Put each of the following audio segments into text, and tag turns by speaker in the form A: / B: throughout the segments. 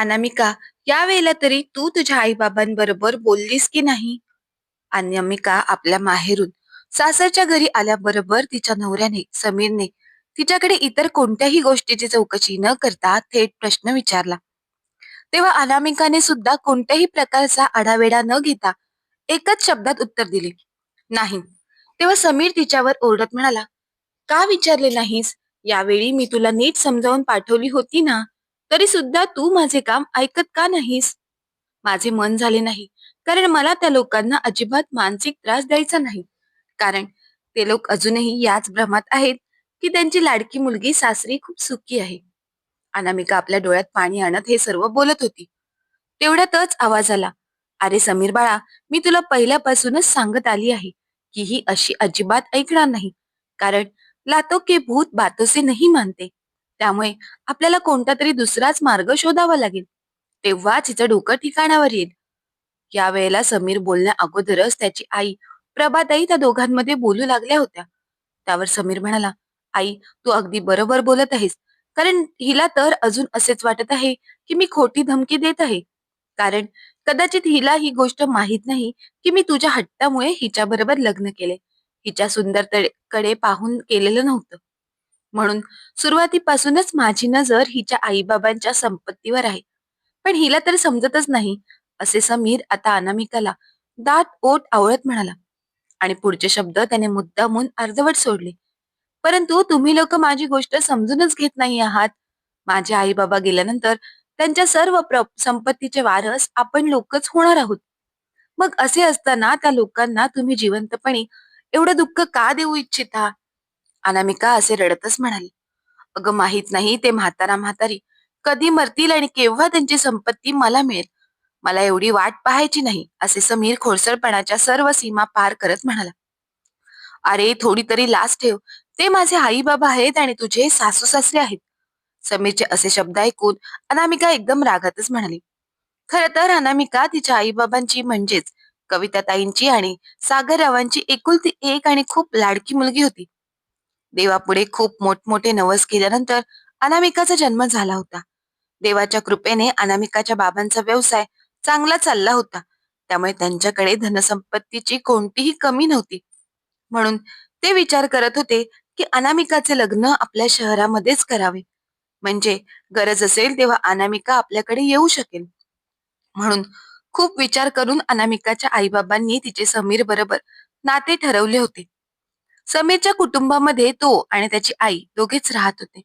A: अनामिका यावेळेला तरी तू तुझ्या आई-बाबांबरोबर बोललीस की नाही? अनामिका आपल्या माहेरून सासरच्या घरी आल्याबरोबर तिच्या नवऱ्याने समीरने तिच्याकडे इतर कोणत्याही गोष्टीची चौकशी न करता थेट प्रश्न विचारला. तेव्हा अनामिकाने सुद्धा कोणत्याही प्रकारचा आढावेढा न घेता एकच शब्दात उत्तर दिले, "नाही." तेव्हा समीर तिच्यावर ओरडत म्हणाला, "का विचारले नाहीस? यावेळी मी तुला नीट समजावून पाठवली होती ना, तरी सुद्धा तू माझे काम ऐकत का नाहीस?" माझे मन झाले नाही, कारण मला त्या लोकांना अजिबात मानसिक त्रास द्यायचा नाही. कारण ते लोक अजूनही याच भ्रमात आहेत की त्यांची लाडकी मुलगी सासरी खूप सुखी आहे. अनामिका आपल्या डोळ्यात पाणी आणत हे सर्व बोलत होती. तेवढ्यातच आवाज आला, "अरे समीर बाळा, मी तुला पहिल्यापासूनच सांगत आली आहे की ही अशी अजिबात ऐकणार नाही. कारण लातो के भूत बातोसे नाही मानते. त्यामुळे आपल्याला कोणता तरी दुसराच मार्ग शोधावा लागेल. तेव्हाच हिचं डोकं ठिकाणावर येईल." या वेळेला समीर बोलण्या अगोदरच त्याची आई प्रभाताई त्या दोघांमध्ये बोलू लागल्या होत्या. त्यावर समीर म्हणाला, "आई, तू अगदी बरोबर बोलत आहेस. कारण हिला तर अजून असेच वाटत आहे की मी खोटी धमकी देत आहे. कारण कदाचित हिला ही गोष्ट माहीत नाही की मी तुझ्या हट्टामुळे हिच्याबरोबर लग्न केले. हिच्या सुंदरकडे पाहून केलेलं नव्हतं. म्हणून सुरुवातीपासूनच माझी नजर हिच्या आईबाबांच्या संपत्तीवर आहे. पण हिला तर समजतच नाही." असे समीर आता अनामिकाला दात ओट आवळत म्हणाला. आणि पुढचे शब्द त्याने मुद्दामून अर्धवट सोडले. "परंतु तुम्ही लोक माझी गोष्ट समजूनच घेत नाही आहात. माझे आई बाबा गेल्यानंतर त्यांच्या सर्व संपत्तीचे वारस आपण लोकच होणार आहोत. मग असे असताना त्या लोकांना तुम्ही जिवंतपणे एवढं दुःख का देऊ इच्छिता?" अनामिका असे रडतच म्हणाली, "अगं माहीत नाही ते म्हातारा म्हातारी कधी मरतील आणि केव्हा त्यांची संपत्ती मला मिळेल. मला एवढी वाट पाहायची नाही." असे समीर खोडसळपणाच्या सर्व सीमा पार करत म्हणाला. "अरे थोडी तरी लाच ठेव. ते माझे आई बाबा आहेत आणि तुझे सासू सासरे आहेत." समीरचे असे शब्द ऐकून अनामिका एकदम रागातच म्हणाली. खर तर अनामिका तिच्या आईबाबांची म्हणजेच कविताताईंची आणि सागररावांची एकुलती एक आणि खूप लाडकी मुलगी होती. देवापुढे खूप मोठमोठे नवस केल्यानंतर अनामिकाचा जन्म झाला होता. देवाच्या कृपेने अनामिकाच्या बाबांचा व्यवसाय चांगला चालला होता. त्यामुळे त्यांच्याकडे धनसंपत्तीची कोणतीही कमी नव्हती. म्हणून ते विचार करत होते की अनामिकाचे लग्न आपल्या शहरामध्येच करावे. म्हणजे गरज असेल तेव्हा अनामिका आपल्याकडे येऊ शकेल. म्हणून खूप विचार करून अनामिकाच्या आईबाबांनी तिचे समीर बरोबर नाते ठरवले होते. समीरच्या कुटुंबामध्ये तो आणि त्याची आई दोघेच राहत होते.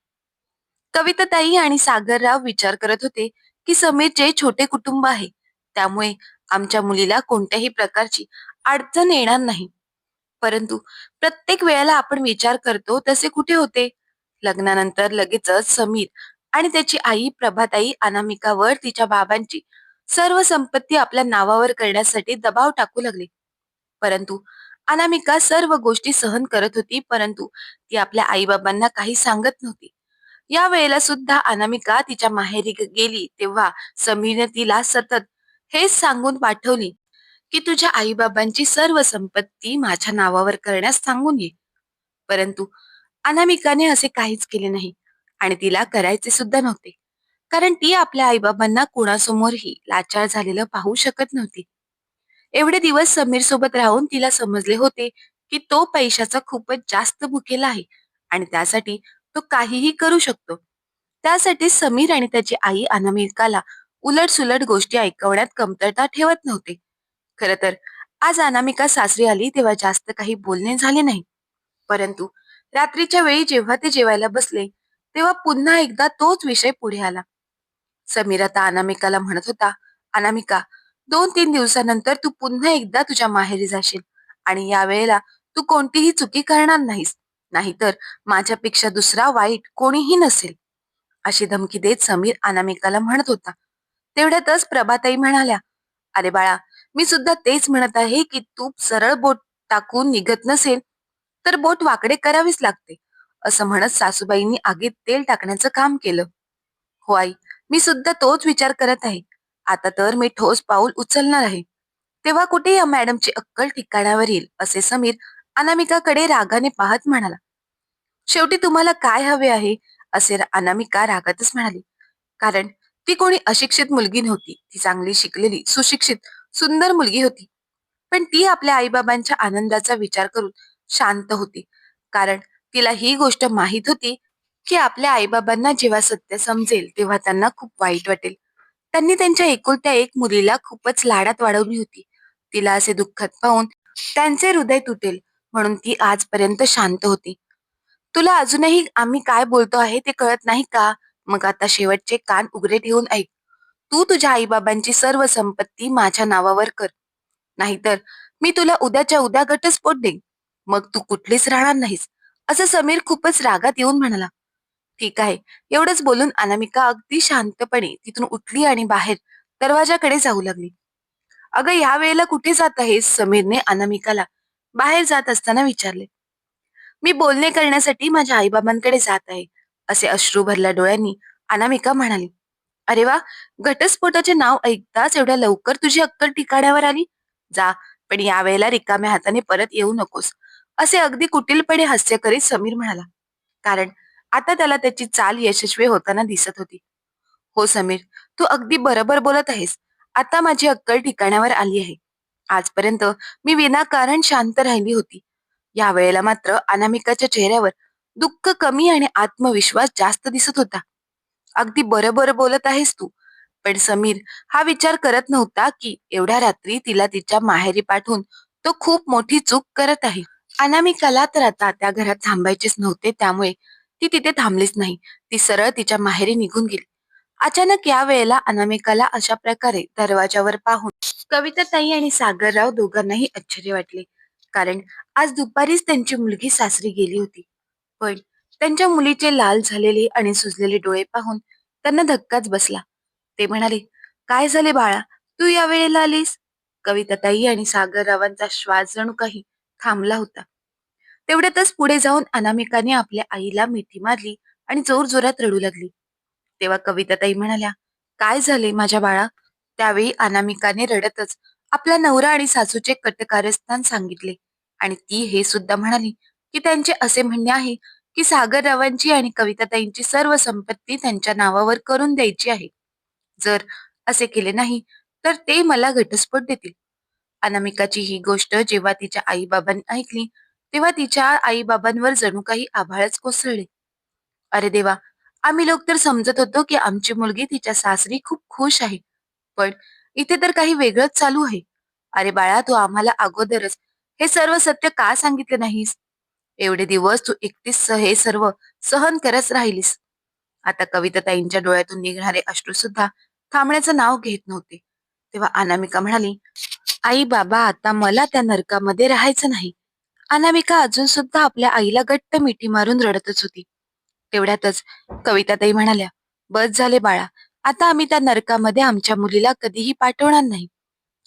A: कविताताई आणि सागरराव विचार करत होते की समीरचे छोटे कुटुंब आहे. त्यामुळे आमच्या मुलीला कोणत्याही प्रकारची अडचण येणार नाही. परंतु प्रत्येक वेळेला आपण विचार करतो तसे कुठे होते? लग्नानंतर लगेचच समीर आणि त्याची आई प्रभाताई अनामिकावर तिच्या बाबांची सर्व संपत्ती आपल्या नावावर करण्यासाठी दबाव टाकू लागले. परंतु अनामिका सर्व गोष्टी सहन करत होती परंतु ती आपल्या आईबाबांना काही सांगत नव्हती. या वेळेला सुद्धा अनामिका तिच्या माहेरी गेली तेव्हा समीरने तिला सतत हेच सांगून पाठवली की तुझ्या आईबाबांची सर्व संपत्ती माझ्या नावावर करण्यास सांगून ये. परंतु अनामिकाने असे काहीच केले नाही आणि तिला करायचे सुद्धा नव्हते. कारण ती आपल्या आईबाबांना कुणासमोरही लाचार झालेलं पाहू शकत नव्हती. एवढे दिवस समीर सोबत राहून तिला समजले होते की तो पैशाचा खूपच जास्त भुकेला आहे आणि त्यासाठी तो काहीही करू शकतो. त्यासाठी समीर आणि त्याची आई अनामिकाला उलट-सुलट गोष्टी ऐकवण्यात कमतरता ठेवत नव्हते. खर तर आज अनामिका सासरी आली तेव्हा जास्त काही बोलणे झाले नाही. परंतु रात्रीच्या वेळी जेव्हा ते जेवायला बसले तेव्हा पुन्हा एकदा तोच विषय पुढे आला. समीर आता अनामिकाला म्हणत होता, "अनामिका, दोन तीन दिवसानंतर तू पुन्हा एकदा तुझ्या माहेरी जाशील आणि यावेळेला तू कोणतीही चुकी करणार नाहीस. नाहीतर माझ्यापेक्षा दुसरा वाईट कोणीही नसेल." अशी धमकी देत समीर अनामिकाला म्हणत होता. तेवढ्यातच प्रभाताई म्हणाल्या, "अरे बाळा, मी सुद्धा तेच म्हणत आहे की तूप सरळ बोट टाकून निघत नसेल तर बोट वाकडे करावीच लागते." असं म्हणत सासूबाईंनी आगीत तेल टाकण्याचं काम केलं. "हो आई, मी सुद्धा तोच विचार करत आहे. आता तर मी ठोस पाऊल उचलणार आहे. तेव्हा कुठे या मॅडमची अक्कल ठिकाणावर येईल." असे समीर अनामिकाकडे रागाने पाहत म्हणाला. "शेवटी तुम्हाला काय हवे आहे?" असे अनामिका रागातच म्हणाली. "कारण ती कोणी अशिक्षित मुलगी नव्हती ती चांगली शिकलेली सुशिक्षित सुंदर मुलगी होती पण ती आपल्या आईबाबांच्या आनंदाचा विचार करून शांत होती कारण तिला ही गोष्ट माहीत होती की आपल्या आईबाबांना जेव्हा सत्य समजेल तेव्हा त्यांना खूप वाईट वाटेल त्यांनी त्यांच्या एकुलत्या एक मुलीला खूपच लाडात वाढवली होती. तिला असे दुःखात पाहून त्यांचे हृदय तुटेल म्हणून ती आजपर्यंत शांत होती. तुला अजूनही आम्ही काय बोलतो आहे ते कळत नाही का? मग आता शेवटचे कान उघडे ठेवून ऐक. तू तुझ्या आईबाबांची सर्व संपत्ती माझ्या नावावर कर. नाहीतर मी तुला उद्याच्या उद्या घटस्फोट देईन. मग तू कुठलीच राहणार नाहीस. असं समीर खूपच रागात येऊन म्हणाला. ठीक आहे. एवढंच बोलून अनामिका अगदी शांतपणे तिथून उठली आणि बाहेर दरवाजाकडे जाऊ लागली. अगं या वेळेला कुठे जात आहेस? समीरने अनामिकाला बाहेर जात असताना विचारले. मी बोलणे करण्यासाठी माझ्या आईबाबांकडे जात आहे असे अश्रू भरल्या डोळ्यांनी अनामिका म्हणाली. अरे वा! घटस्फोटाचे नाव ऐकताच एवढ्या लवकर तुझी अक्कल ठिकाण्यावर आली? जा पण यावेळेला रिकाम्या हाताने परत येऊ नकोस असे अगदी कुटीलपणे हास्य करीत समीर म्हणाला. कारण आता त्याला त्याची चाल यशस्वी होताना दिसत होती. हो समीर तू अगदी बरोबर बोलत आहेस. आता माझी अक्कल ठिकाण्यावर आली आहे. आजपर्यंत मी विनाकारण शांत राहिली होती. या वेळेला मात्र अनामिकाच्या चेहऱ्यावर दुःख कमी आणि आत्मविश्वास जास्त दिसत होता. अगदी बरोबर बोलत आहेस तू. पण समीर हा विचार करत नव्हता की एवढ्या रात्री तिला तिच्या माहेरी पाठवून तो खूप मोठी चूक करत आहे. अनामिकाला तर आता त्या घरात थांबायचेच नव्हते त्यामुळे ती तिथे थांबलीच नाही. ती सरळ तिच्या माहेरी निघून गेली. अचानक या वेळेला अनामिकाला अशा प्रकारे दरवाजावर पाहून कविता ताई आणि सागरराव दोघांनाही आश्चर्य वाटले. कारण आज दुपारीच त्यांची मुलगी सासरी गेली होती. पण त्यांच्या मुलीचे लाल झालेले आणि सुजलेले डोळे पाहून त्यांना धक्काच बसला. ते म्हणाले काय झाले बाळा? तू या वेळेला आलीस? कविताताई आणि सागररावांचा श्वास जणू काही थांबला होता. तेवढ्यातच पुढे जाऊन अनामिकाने आपल्या आईला मिठी मारली आणि जोर जोरात रडू लागली. तेव्हा कविताताई म्हणाल्या काय झाले माझ्या बाळा? त्यावेळी अनामिकाने रडतच आपला नवरा आणि सासूचे कटकारस्थान सांगितले आणि ती हे सुद्धा म्हणाली की त्यांचे असे म्हणणे आहे की सागररावांची आणि कविताताईंची सर्व संपत्ती त्यांच्या नावावर करून द्यायची आहे. जर असे केले नाही तर ते मला घटस्फोट देतील. अनामिकाची ही गोष्ट जेव्हा तिच्या आईबाबांनी ऐकली तेव्हा तिच्या आईबाबांवर जणू काही आभाळच कोसळले. अरे देवा आम्ही लोक तर समजत होतो की आमची मुलगी तिच्या सासरी खूप खुश आहे पण इथे तर काही वेगळंच चालू आहे. अरे बाळा तू आम्हाला अगोदरच हे सर्व सत्य का सांगितले नाहीस? एवढे दिवस तू एकटीच हे सर्व सहन करत राहिलीस. आता कविताताईंच्या डोळ्यातून निघणारे अश्रू सुद्धा थांबण्याचं नाव घेत नव्हते. तेव्हा अनामिका म्हणाली आई बाबा आता मला त्या नरकामध्ये राहायचं नाही. अनामिका अजून सुद्धा आपल्या आईला घट्ट मिठी मारून रडतच होती. तेवढ्यातच कविताताई म्हणाल्या बस झाले बाळा आता आम्ही त्या नरकामध्ये आमच्या मुलीला कधीही पाठवणार नाही.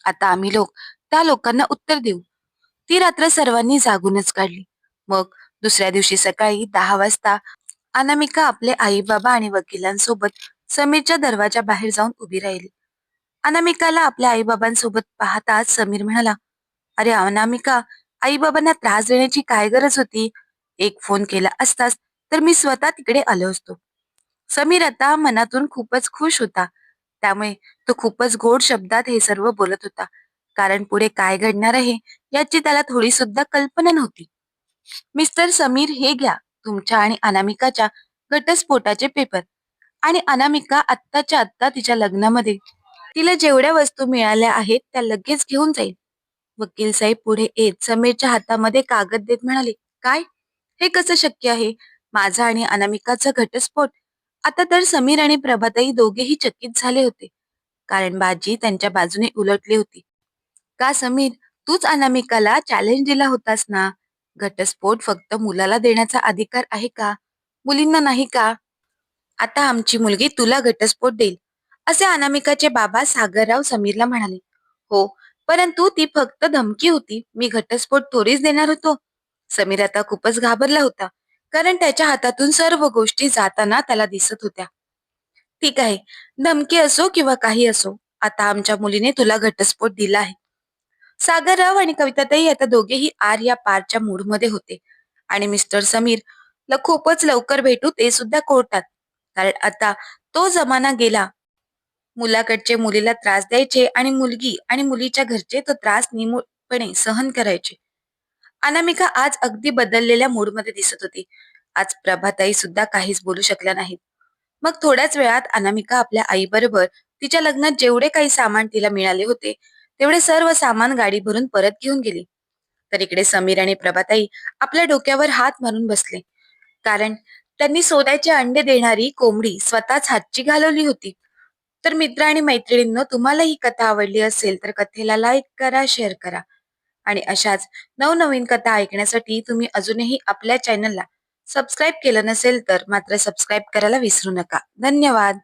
A: आता आम्ही लोक त्या लोकांना उत्तर देऊ. ती रात्र सर्वांनी जागूनच काढली. मग दुसऱ्या दिवशी सकाळी दहा वाजता अनामिका आपले आई बाबा आणि वकिलांसोबत समीरच्या दरवाजा बाहेर जाऊन उभी राहिली. अनामिकाला आपल्या आईबाबांसोबत पाहताच समीर म्हणाला अरे अनामिका आईबाबांना त्रास देण्याची काय गरज होती? एक फोन केला असतास तर मी स्वतः तिकडे आलो असतो. समीर आता मनातून खूपच खुश होता. त्यामुळे तो खूपच गोड शब्दात हे सर्व बोलत होता. कारण पुढे काय घडणार आहे याची त्याला थोडी सुद्धा कल्पना नव्हती. मिस्टर समीर हे घ्या तुमच्या आणि अनामिकाच्या घटस्फोटाचे पेपर. आणि अनामिका आत्ताच्या आत्ता तिच्या लग्नामध्ये. तिला जेवढ्या वस्तू मिळाल्या आहेत त्या लगेच घेऊन जाईल. वकील साहेब पुढे येत समीरच्या हातामध्ये कागद देत म्हणाले काय? हे कसं शक्य आहे? माझा आणि अनामिकाचा घटस्फोट? आता तर समीर आणि प्रभाताई दोघेही चकित झाले होते. कारण बाजी त्यांच्या बाजूने उलटली होती. का समीर तूच अनामिकाला चॅलेंज दिला होतास ना? घटस्फोट फक्त मुलाला देण्याचा अधिकार आहे का? मुलींना नाही का? आता आमची मुलगी तुला घटस्फोट देईल. असे अनामिकाचे बाबा सागरराव समीरला म्हणाले. हो परंतु ती फक्त धमकी होती. मी घटस्फोट थोडीच देणार होतो. समीर आता खूपच घाबरला होता. कारण त्याच्या हातातून सर्व गोष्टी जाताना त्याला दिसत होत्या. ठीक आहे. धमकी असो किंवा काही असो आता आमच्या मुलीने तुला घटस्फोट दिला आहे. सागरराव आणि कविताताई आता दोघेही आर या पारच्या मूडमध्ये होते. आणि मिस्टर समीरला खूपच लवकर भेटू ते सुद्धा कोर्टात. कारण आता तो जमाना गेला मुलाकडचे मुलीला त्रास द्यायचे आणि मुलगी आणि मुलीच्या घरचे तो त्रास निमूळपणे सहन करायचे. अनामिका आज अगदी बदललेल्या मूडमध्ये दिसत होती. आज प्रभाताई सुद्धा काहीच बोलू शकल्या नाहीत. मग थोड्याच वेळात अनामिका आपल्या आईबरोबर तिच्या लग्नात जेवढे काही सामान तिला मिळाले होते तेवढे सर्व सामान गाडी भरून परत घेऊन गेली. तर इकडे समीर आणि प्रभाताई आपल्या डोक्यावर हात मारून बसले. कारण त्यांनी सोन्याचे अंडे देणारी कोंबडी स्वतःच हातची घालवली होती. तर मित्र आणि मैत्रिणींनो तुम्हाला ही कथा आवडली असेल तर कथेला लाईक करा शेअर करा. आणि अशाच नवनवीन कथा ऐकण्यासाठी तुम्ही अजूनही आपल्या चॅनलला सबस्क्राईब केलं नसेल तर मात्र सबस्क्राईब करायला विसरू नका. धन्यवाद!